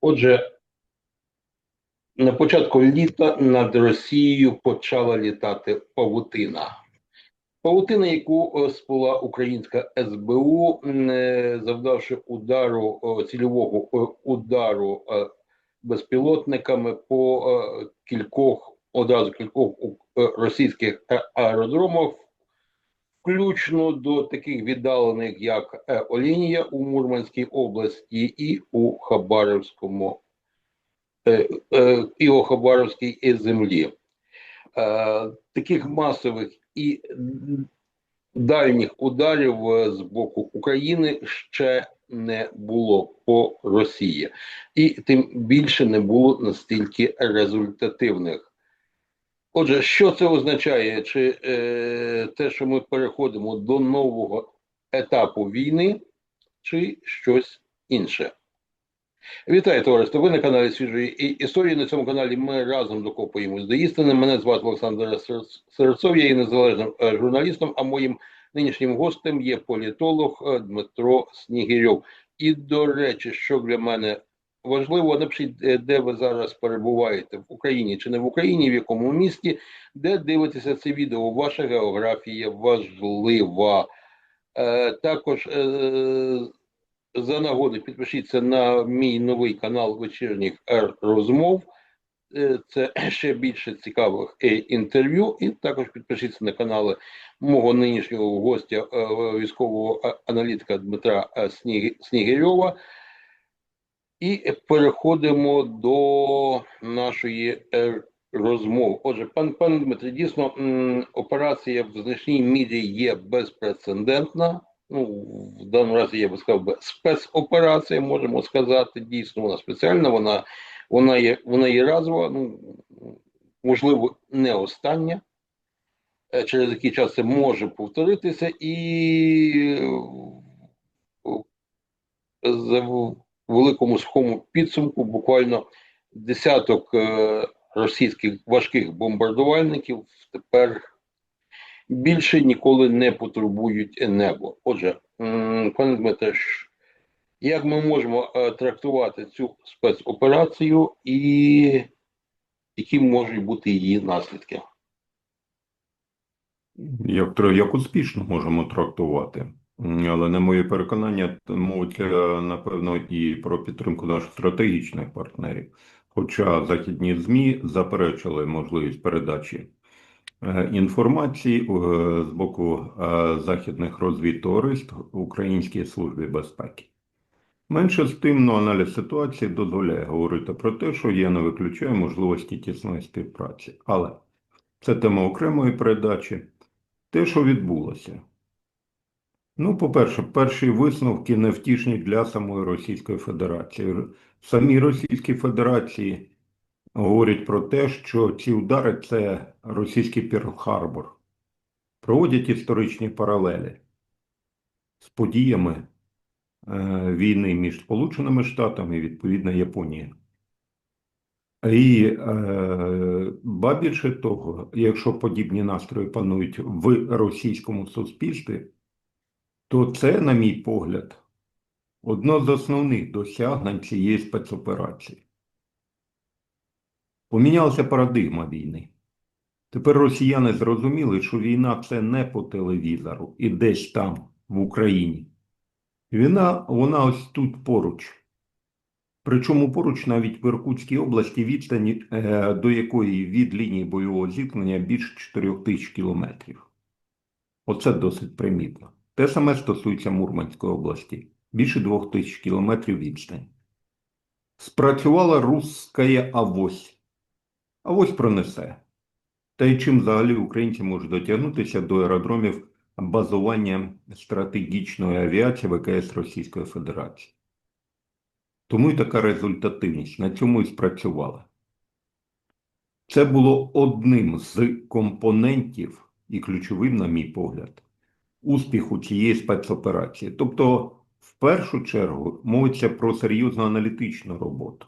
Отже, на початку літа над Росією почала літати павутина. Павутина, яку е, українська СБУ, не завдавши удару е, цільового е, удару е, безпілотниками по е, кількох одразу кількох е, російських е, аеродромах, включно до таких віддалених, як е, Олінія у Мурманській області і у Хабаровському е, е, і у Хабаровській землі. Таких масових і дальніх ударів з боку України ще не було по Росії, і тим більше не було настільки результативних. Отже, що це означає? Чи е, те, що ми переходимо до нового етапу війни, чи щось інше? Вітаю, товариство! Ви на каналі Свіжої історії. На цьому каналі ми разом докопуємось до істини. Мене звати Олександр Сер- Серцов, я є незалежним е, журналістом, а моїм нинішнім гостем є політолог е, Дмитро Снігирьов. І, до речі, що для мене важливо, напишіть, е, де ви зараз перебуваєте, в Україні чи не в Україні, в якому місті, де дивитеся це відео. Ваша географія важлива. Е, також е, за нагоди підпишіться на мій новий канал вечірніх розмов. Е, Це ще більше цікавих е, інтерв'ю. І також підпишіться на канали мого нинішнього гостя, військового аналітика Дмитра Сніг- Снігирьова. І переходимо до нашої е, розмови. Отже, пан пан Дмитро, дійсно операція в значній мірі є безпрецедентна. Ну, в даному разі я би сказав би спецоперація, можемо сказати. Дійсно, вона спеціальна, вона, вона є, вона є разова, ну можливо, не остання. Е, Через який час це може повторитися, і е, великому сухому підсумку буквально десяток е, російських важких бомбардувальників тепер більше ніколи не потурбують небо. Отже, пане Дмитре, як ми можемо е, трактувати цю спецоперацію і які можуть бути її наслідки? Як, як успішно можемо трактувати. Але на моє переконання, т- мовиться, напевно, і про підтримку наших стратегічних партнерів. Хоча західні ЗМІ заперечили можливість передачі е, інформації е, з боку е, західних розвідтовариств Українській службі безпеки. Менше з тим, но аналіз ситуації дозволяє говорити про те, що я не виключаю можливості тісної співпраці. Але це тема окремої передачі. Те, що відбулося. Ну, по-перше, перші висновки невтішні для самої Російської Федерації. В самій Російській Федерації говорять про те, що ці удари це російський Перл-Харбор. Проводять історичні паралелі з подіями е, війни між Сполученими Штатами і, відповідно, Японією. І е, ба більше того, якщо подібні настрої панують в російському суспільстві, то це, на мій погляд, одно з основних досягнень цієї спецоперації. Помінялася парадигма війни. Тепер росіяни зрозуміли, що війна це не по телевізору і десь там, в Україні. Війна, вона ось тут поруч. Причому поруч навіть в Іркутській області відстані, е, до якої від лінії бойового зіткнення більше 4 тисяч кілометрів. Оце досить примітно. Те саме стосується Мурманської області. Більше 2 тисяч кілометрів відстань. Спрацювала русская авось. Авось пронесе. Та й чим взагалі українці можуть дотягнутися до аеродромів базування стратегічної авіації ВКС Російської Федерації. Тому і така результативність на цьому і спрацювала. Це було одним з компонентів і ключовим, на мій погляд, успіху цієї спецоперації. Тобто, в першу чергу, мовиться про серйозну аналітичну роботу,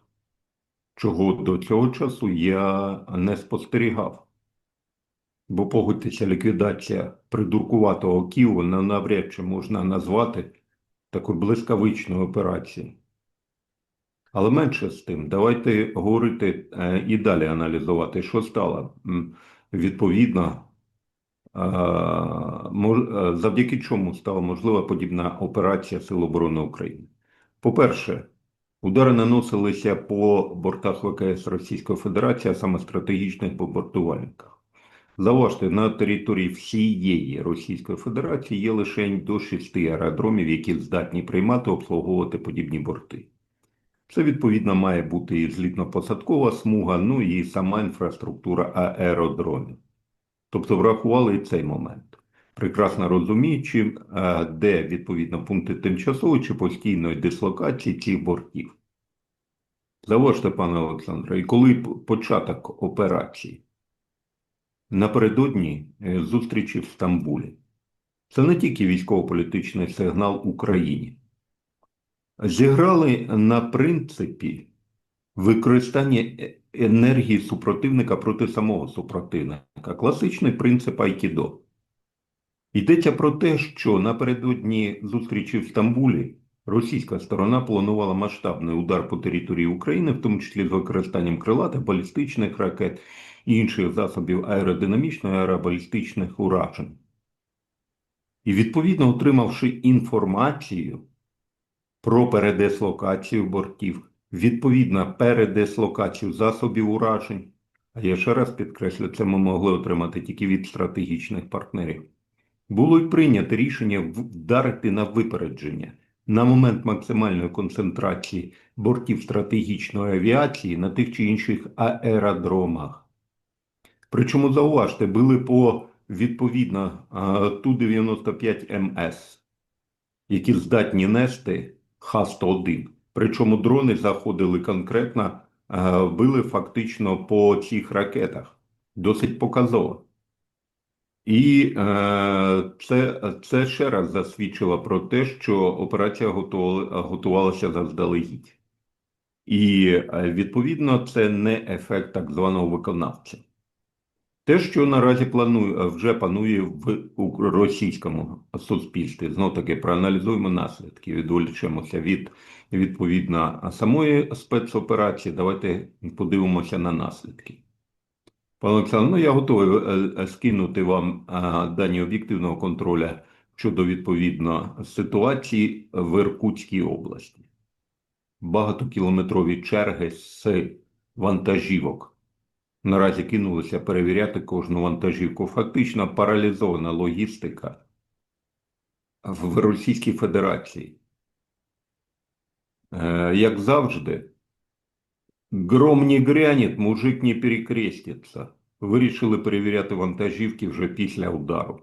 чого до цього часу я не спостерігав. Бо погодьтеся, ліквідація придуркуватого Києва на- навряд чи можна назвати такою блискавичною операцією. Але менше з тим, давайте говорити е, і далі аналізувати, що мож- е, завдяки чому стала можлива подібна операція Сил оборони України. По-перше, удари наносилися по бортах ВКС Російської Федерації, а саме стратегічних бомбардувальниках. Зауважте, на території всієї Російської Федерації є лише до шести аеродромів, які здатні приймати обслуговувати подібні борти. Це відповідно має бути і злітно-посадкова смуга, ну і сама інфраструктура аеродромів. Тобто врахували і цей момент, прекрасно розуміючи, е, де відповідно пункти тимчасової чи постійної дислокації цих бортів. Заважте, пане Олександре, і коли початок операції? Напередодні е, зустрічі в Стамбулі. Це не тільки військово-політичний сигнал Україні. Зіграли на принципі використання е- енергії супротивника проти самого супротивника. Класичний принцип Айкідо. Йдеться про те, що напередодні зустрічі в Стамбулі російська сторона планувала масштабний удар по території України, в тому числі з використанням крилатих балістичних ракет і інших засобів аеродинамічної аеробалістичних уражень. І відповідно отримавши інформацію про передислокацію бортів, відповідно передислокацію засобів уражень. А я ще раз підкреслю, це ми могли отримати тільки від стратегічних партнерів. Було й прийнято рішення вдарити на випередження на момент максимальної концентрації бортів стратегічної авіації на тих чи інших аеродромах. Причому зауважте, били по відповідно Ту-95МС, які здатні нести Х-101. Причому дрони заходили конкретно, били фактично по цих ракетах. Досить показово. І е, це, це ще раз засвідчило про те, що операція готувалася заздалегідь. І е, відповідно це не ефект так званого виконавця. Те, що наразі планує, вже панує в російському суспільстві, знов таки проаналізуємо наслідки, відволічемося від відповідно самої спецоперації. Давайте подивимося на наслідки. Пане Олександр, ну я готовий е, е, скинути вам е, дані об'єктивного контроля щодо відповідно ситуації в Іркутській області. Багатокілометрові черги з вантажівок. Наразі кинулися перевіряти кожну вантажівку. Фактично паралізована логістика в Російській Федерації. Е, Як завжди, Гром не грянет, мужик не перекреститься. Вирішили перевіряти вантажівки вже після удару.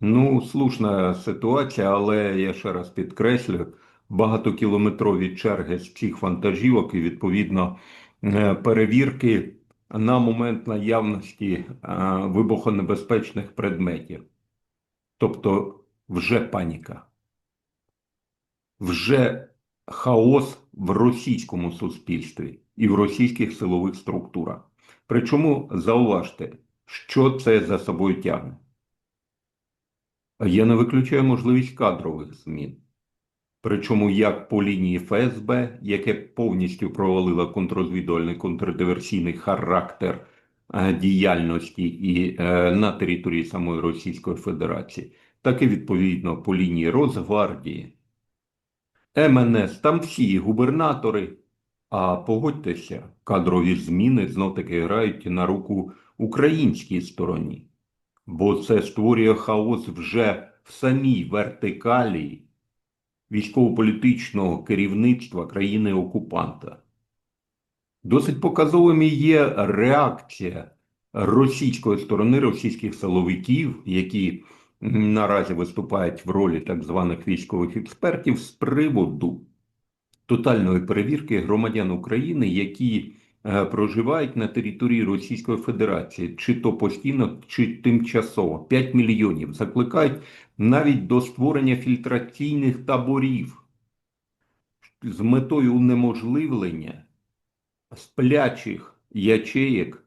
Ну, слушна ситуація, але я ще раз підкреслю, багатокілометрові черги з цих вантажівок і, відповідно, е, перевірки на момент наявності е, вибухонебезпечних предметів. Тобто вже паніка. Вже хаос в російському суспільстві і в російських силових структурах. Причому зауважте, що це за собою тягне. Я не виключаю можливість кадрових змін. Причому як по лінії ФСБ, яке повністю провалило контррозвідувальний контрдиверсійний характер е, діяльності і е, на території самої Російської Федерації, так і відповідно по лінії Росгвардії, МНС, там всі губернатори. А погодьтеся, кадрові зміни знов-таки грають на руку українській стороні, бо це створює хаос вже в самій вертикалі військово-політичного керівництва країни-окупанта. Досить показовим і є реакція російської сторони, російських силовиків, які наразі виступають в ролі так званих військових експертів з приводу тотальної перевірки громадян України, які проживають на території Російської Федерації, чи то постійно, чи тимчасово. 5 мільйонів закликають навіть до створення фільтраційних таборів з метою унеможливлення сплячих ячеєк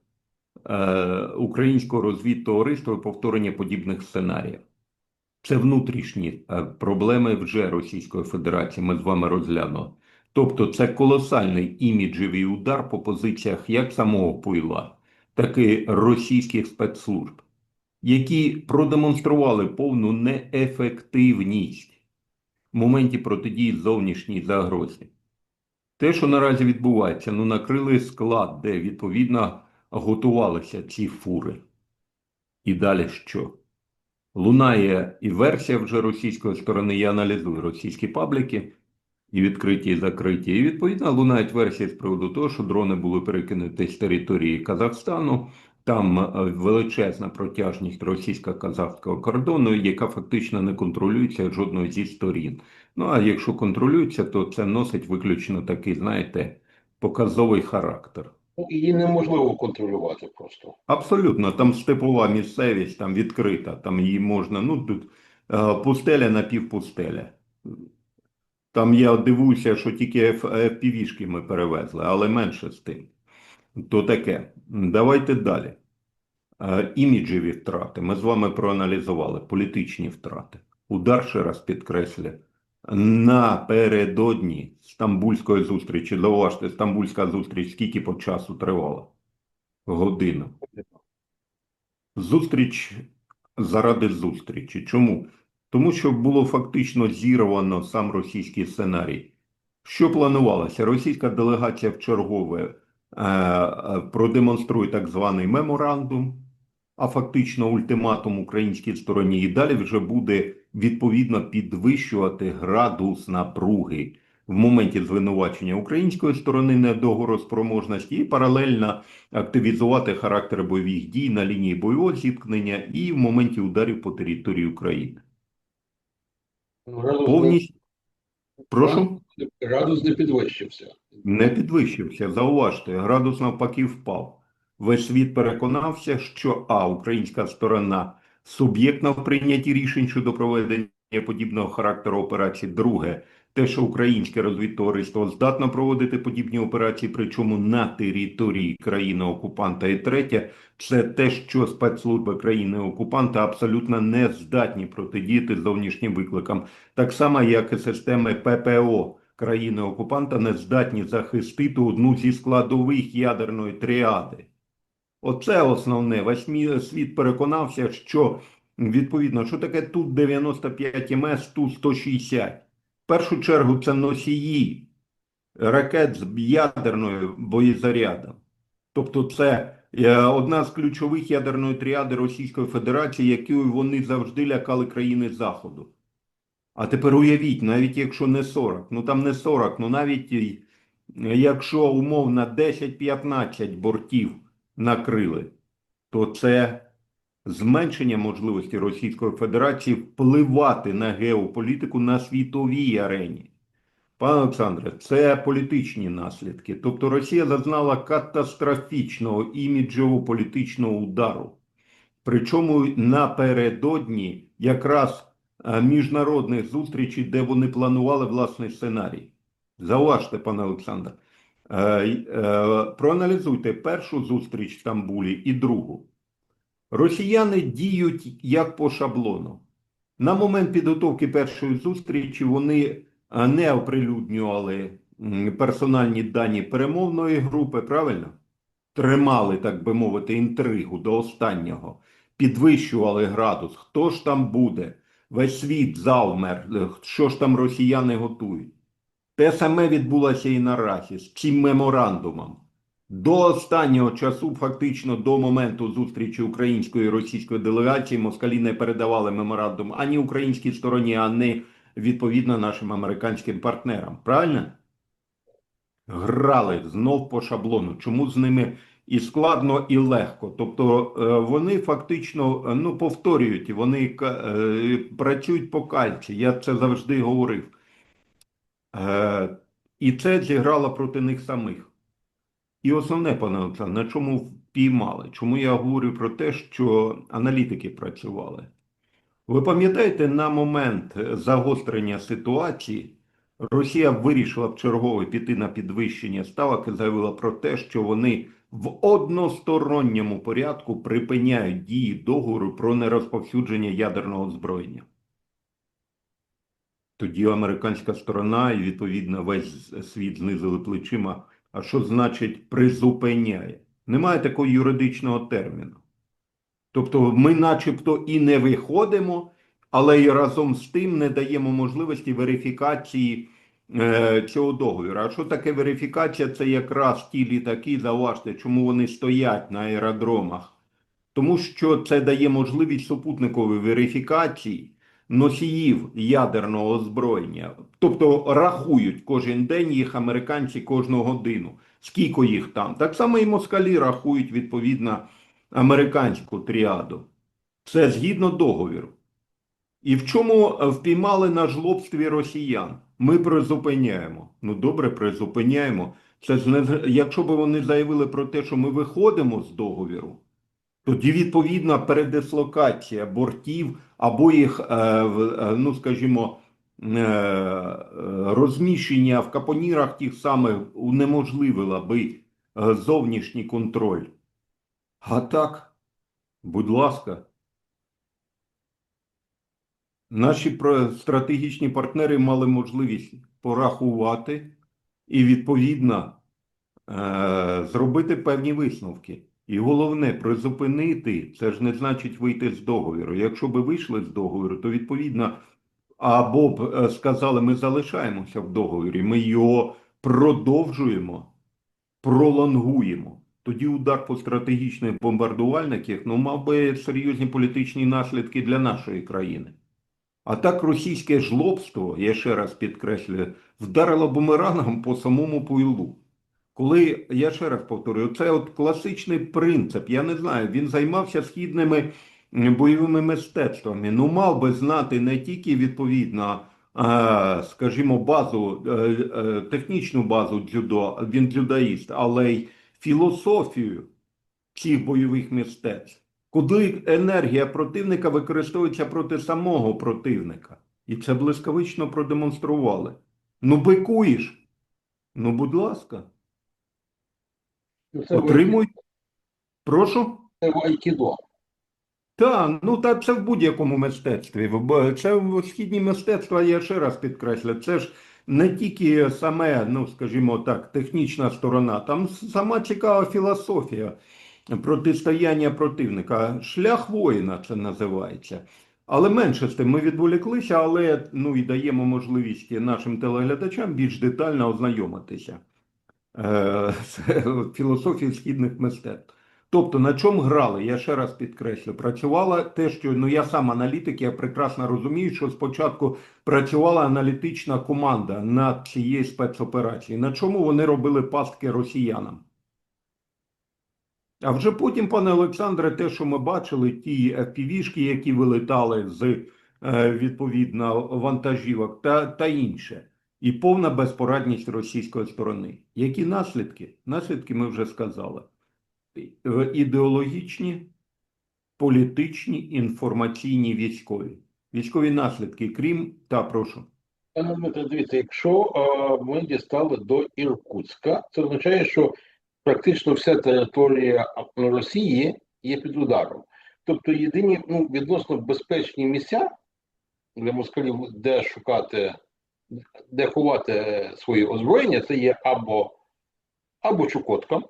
е, українського розвідтовариства і повторення подібних сценаріїв. Це внутрішні е, проблеми вже Російської Федерації. Ми з вами розглянули. Тобто це колосальний іміджевий удар по позиціях як самого Пойла, так і російських спецслужб, які продемонстрували повну неефективність в моменті протидії зовнішній загрозі. Те, що наразі відбувається, ну накрили склад, де відповідно готувалися ці фури. І далі що? Лунає і версія вже російської сторони, я аналізую російські пабліки, і відкриті, і закриті. І відповідно лунають версії з приводу того, що дрони були перекинуті з території Казахстану. Там е, величезна протяжність російсько-казахського кордону, яка фактично не контролюється жодною зі сторін. Ну а якщо контролюється, то це носить виключно такий, знаєте, показовий характер. Ну, Її неможливо контролювати просто. Абсолютно, там степова місцевість, там відкрита, там її можна, ну тут е, пустеля напівпустеля. Там я дивуюся, що тільки FPV-шки ми перевезли, але менше з тим. То таке. Давайте далі. Е, Іміджеві втрати. Ми з вами проаналізували політичні втрати. Удар, ще раз підкреслю, напередодні Стамбульської зустрічі. Зауважте, Стамбульська зустріч скільки по часу тривала? Годину. Зустріч заради зустрічі. Чому? Тому що було фактично зірвано сам російський сценарій. Що планувалося? Російська делегація в чергове е, продемонструє так званий меморандум, а фактично ультиматум українській стороні, і далі вже буде відповідно підвищувати градус напруги в моменті звинувачення української сторони недогороспроможності і паралельно активізувати характер бойових дій на лінії бойового зіткнення і в моменті ударів по території України. Градус Повністю прошу. градус не підвищився. Не підвищився. Зауважте, градус навпаки впав. Весь світ переконався, що а українська сторона суб'єктна в прийнятті рішень щодо проведення подібного характеру операції. Друге, те, що українське розвідтовариство здатно проводити подібні операції, причому на території країни-окупанта. І третє, це те, що спецслужби країни-окупанта абсолютно не здатні протидіяти зовнішнім викликам, так само як і системи ППО країни-окупанта не здатні захистити одну зі складових ядерної тріади. Оце основне. Весь світ переконався, що відповідно, що таке тут 95 МС, тут 160. Першу чергу це носії ракет з ядерною боєзарядом. Тобто це е, одна з ключових ядерної тріади Російської Федерації, якою вони завжди лякали країни Заходу. А тепер уявіть, навіть якщо не 40, ну там не 40, ну навіть якщо умовно 10-15 бортів накрили, то це зменшення можливості Російської Федерації впливати на геополітику на світовій арені. Пане Олександре, це політичні наслідки. Тобто Росія зазнала катастрофічного іміджово політичного удару. Причому напередодні якраз е, міжнародних зустрічей, де вони планували власний сценарій. Зауважте, пане Олександр, е, е, проаналізуйте першу зустріч в Стамбулі і другу. Росіяни діють як по шаблону. На момент підготовки першої зустрічі вони е, не оприлюднювали персональні дані перемовної групи, правильно? Тримали, так би мовити, інтригу до останнього, підвищували градус. Хто ж там буде? Весь світ завмер, е, що ж там росіяни готують. Те саме відбулося і наразі з цим меморандумом. До останнього часу, фактично до моменту зустрічі української і російської делегації, москалі не передавали меморандум ані українській стороні, ані відповідно нашим американським партнерам. Правильно? Грали знов по шаблону. Чому з ними і складно, і легко? Тобто е, вони фактично е, ну, повторюють, вони е, працюють по кальці. Я це завжди говорив. І це зіграло проти них самих. І основне, пане Олександр, на чому впіймали? Чому я говорю про те, що аналітики працювали? Ви пам'ятаєте, на момент загострення ситуації Росія вирішила в чергове піти на підвищення ставок і заявила про те, що вони в односторонньому порядку припиняють дії договору про нерозповсюдження ядерного озброєння. Тоді американська сторона і відповідно весь світ знизили плечима. А що значить призупиняє? Немає такого юридичного терміну. Тобто ми начебто і не виходимо, але і разом з тим не даємо можливості верифікації е, цього договору. А що таке верифікація? Це якраз ті літаки, зауважте, чому вони стоять на аеродромах. Тому що це дає можливість супутникової верифікації носіїв ядерного озброєння. Тобто рахують кожен день їх американці кожну годину. Скільки їх там? Так само і москалі рахують відповідно американську тріаду. Це згідно договіру. І в чому впіймали на жлобстві росіян? Ми призупиняємо. Ну добре, призупиняємо. Це ж не якщо б вони заявили про те, що ми виходимо з договіру, тоді відповідна передислокація бортів або їх, е, е, ну скажімо, е, розміщення в капонірах тих самих унеможливила би зовнішній контроль. А так, будь ласка. Наші стратегічні партнери мали можливість порахувати і відповідно зробити певні висновки. І головне, призупинити це ж не значить вийти з договіру. Якщо би вийшли з договіру, то відповідно або б е, сказали, ми залишаємося в договорі, ми його продовжуємо, пролонгуємо. Тоді удар по стратегічних бомбардувальниках ну, мав би серйозні політичні наслідки для нашої країни. А так російське жлобство, я ще раз підкреслюю, вдарило бумерангом по самому пуйлу. Коли, я ще раз повторюю, це от класичний принцип, я не знаю, він займався східними бойовими мистецтвами. Ну, мав би знати не тільки відповідно, е, скажімо, базу, е, е, технічну базу дзюдо, він дзюдоїст, але й філософію цих бойових мистецтв. Куди енергія противника використовується проти самого противника. І це блискавично продемонстрували. Ну, бикуєш. Ну, будь ласка, Ну, Це в- Прошу. це в Айкідо. Так, ну та це в будь-якому мистецтві. Це в східні мистецтва, я ще раз підкреслю, це ж не тільки саме, ну скажімо так, технічна сторона, там сама цікава філософія протистояння противника. Шлях воїна це називається. Але менше з тим, ми відволіклися, але ну і даємо можливість нашим телеглядачам більш детально ознайомитися е, з філософією східних мистецтв. Тобто на чому грали? Я ще раз підкреслю. Працювала те, що ну я сам аналітик, я прекрасно розумію, що спочатку працювала аналітична команда над цією спецоперацією. На чому вони робили пастки росіянам? А вже потім, пане Олександре, те, що ми бачили, ті FPV-шки, які вилетали з е, відповідно вантажівок та, та інше. І повна безпорадність російської сторони. Які наслідки? Наслідки ми вже сказали. Е, Ідеологічні, політичні, інформаційні, військові. Військові наслідки, крім та прошу. Пане Дмитре, дивіться, якщо ми дістали до Іркутська, це означає, що практично вся територія Росії є під ударом. Тобто єдині ну, відносно безпечні місця для москалів, де шукати, де ховати своє озброєння, це є або, або Чукотка,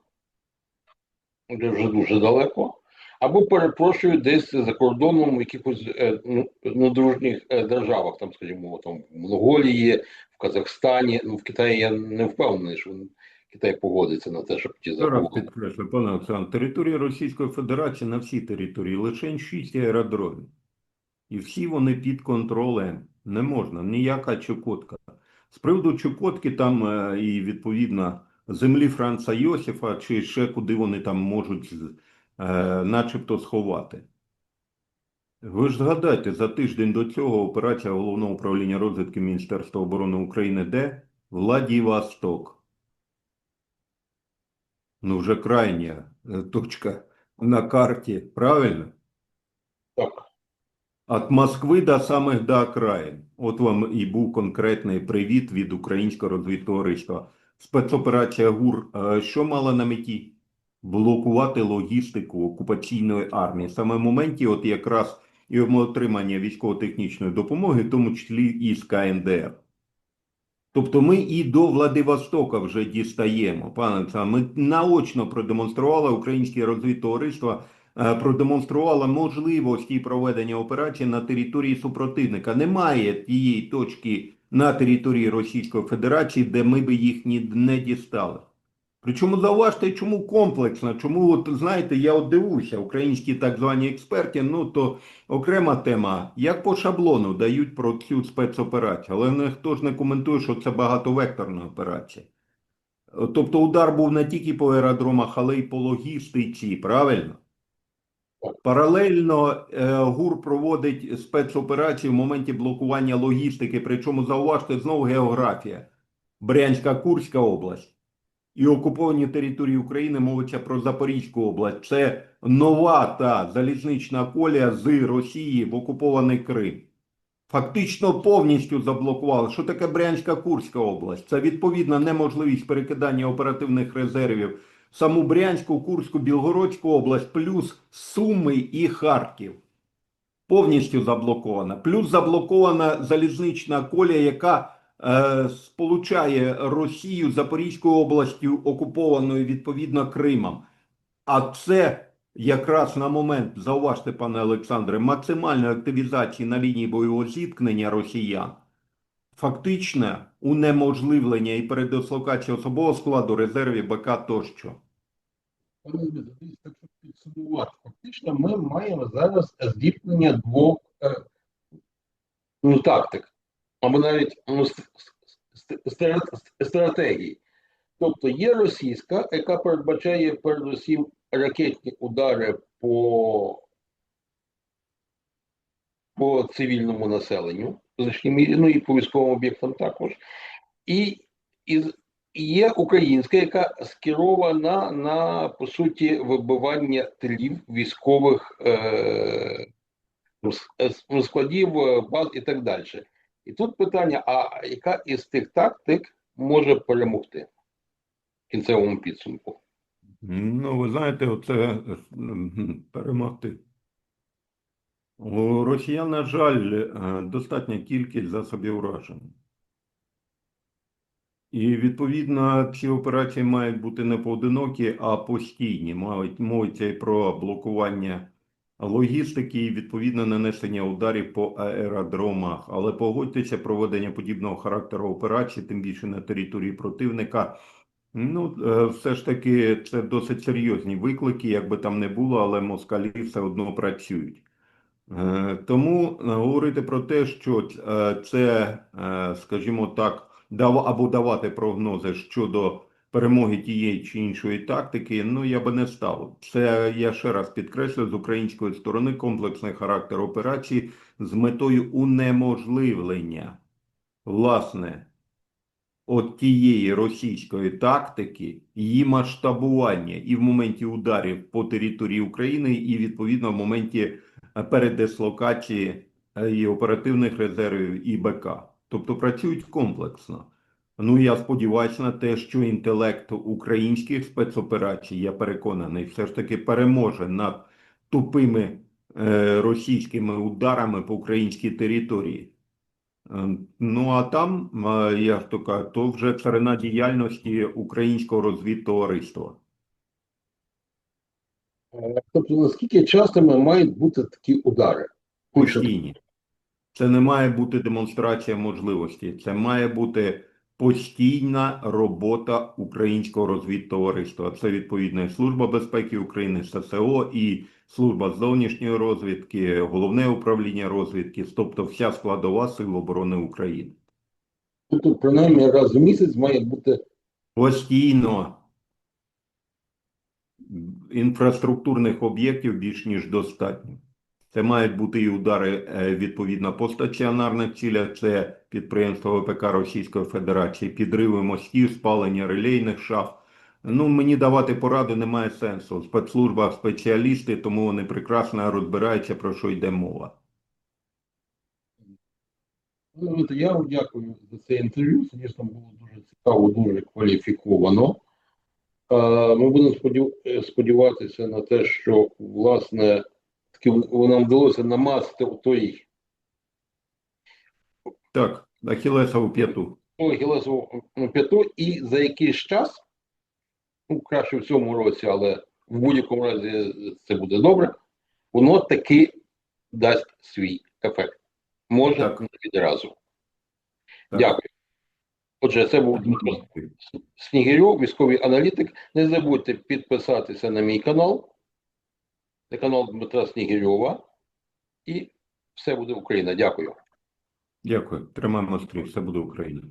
де вже дуже далеко, або перепрошую, десь за кордоном в якихось е, ну, недружніх е, державах, там, скажімо, там в Монголії, в Казахстані, ну в Китаї я не впевнений, що Китай погодиться на те, щоб ті Зараз пане Олександр, територія Російської Федерації на всій території лише 6 аеродромів. І всі вони під контролем. Не можна, ніяка Чукотка. З приводу Чукотки там е, і відповідно землі Франца Йосифа, чи ще куди вони там можуть е, начебто сховати. Ви ж згадайте, за тиждень до цього операція Головного управління розвідки Міністерства оборони України де? Владивосток. Ну, вже крайня е, точка на карті, правильно? Так. От Москви до самих до окраїн. От вам і був конкретний привіт від українського розвідтовариства. Спецоперація ГУР що мала на меті? Блокувати логістику окупаційної армії. Саме в моменті, от якраз і отримання військово-технічної допомоги, в тому числі і з КНДР. Тобто ми і до Владивостока вже дістаємо, пане. Ми наочно продемонстрували українське розвідтовариство, е, продемонструвало можливості проведення операції на території супротивника. Немає тієї точки на території Російської Федерації, де ми би їх не дістали. Причому зауважте, чому комплексно, чому, от знаєте, я от дивуюся, українські так звані експерти, ну то окрема тема, як по шаблону дають про цю спецоперацію, але ніхто ж не коментує, що це багатовекторна операція. Тобто удар був не тільки по аеродромах, але й по логістиці, правильно? Паралельно е, ГУР проводить спецоперацію в моменті блокування логістики, причому зауважте знову географія. Брянська Курська область і окуповані території України мовиться про Запорізьку область. Це нова та залізнична колія з Росії в окупований Крим. Фактично повністю заблокували. Що таке Брянська Курська область? Це відповідна неможливість перекидання оперативних резервів саму Брянську, Курську, Білгородську область, плюс Суми і Харків. Повністю заблокована. Плюс заблокована залізнична колія, яка е, сполучає Росію Запорізькою областю, окупованою відповідно Кримом. А це якраз на момент, зауважте, пане Олександре, максимальної активізації на лінії бойового зіткнення росіян, фактичне унеможливлення і передислокація особового складу, резервів БК тощо. Щоб підсумувати, фактично ми маємо зараз здійснення двох е, ну, тактик, або навіть ну, стратегій. Тобто є російська, яка передбачає передусім ракетні удари по, по цивільному населенню, значній мірі, ну і по військовим об'єктам також. І, і, і є українська, яка скерована на по суті вибивання тилів військових е, складів, е, баз і так далі. І тут питання: а яка із тих тактик може перемогти в кінцевому підсумку? Ну, ви знаєте, оце перемогти. У росіян, на жаль, е, достатня кількість засобів ураження. І, відповідно, ці операції мають бути не поодинокі, а постійні. Мають мовиться і про блокування логістики і, відповідно, нанесення ударів по аеродромах. Але погодьтеся, проведення подібного характеру операцій, тим більше на території противника, Ну, е, все ж таки, це досить серйозні виклики, як би там не було, але москалі все одно працюють. Е, Тому е, говорити про те, що е, це, скажімо так, або давати прогнози щодо перемоги тієї чи іншої тактики, ну я би не став. Це я ще раз підкреслю з української сторони комплексний характер операції з метою унеможливлення, власне от тієї російської тактики, її масштабування і в моменті ударів по території України, і відповідно в моменті передислокації е, і оперативних резервів і БК. Тобто працюють комплексно. Ну я сподіваюся на те, що інтелект українських спецоперацій, я переконаний, все ж таки переможе над тупими е, російськими ударами по українській території. Е, Ну, а там, е, я ж то кажу, то вже царина діяльності українського розвідтовариства. Е, Тобто, наскільки частими мають бути такі удари? Постійні. Це не має бути демонстрація можливості. Це має бути постійна робота українського розвідтовариства. Це відповідно Служба безпеки України, ССО і Служба зовнішньої розвідки, Головне управління розвідки, тобто вся складова Сил оборони України. Тобто, принаймні раз в місяць має бути Постійно інфраструктурних об'єктів більш ніж достатньо. Це мають бути і удари е, відповідно по стаціонарних цілях, це підприємство ВПК Російської Федерації, підриви мостів, спалення релейних шафт. Ну, мені давати поради немає сенсу. В спецслужбах спеціалісти, тому вони прекрасно розбираються, про що йде мова. Ну, я вам дякую за це інтерв'ю. Звісно, було дуже цікаво, дуже кваліфіковано. Ми будемо сподіватися на те, що власне таки нам вдалося намазати у той Так, Ахілесову п'яту. ту гілезову п'яту, і за якийсь час, ну краще в цьому році, але в будь-якому разі це буде добре, воно таки дасть свій ефект. Може Так. не відразу. Так. Дякую. Отже, це був Дмитро Снігирьов, військовий аналітик. Не забудьте підписатися на мій канал, на канал Дмитра Снігирьова, і все буде Україна. Дякую. Дякую. Тримаємо стрій. Все буде Україна.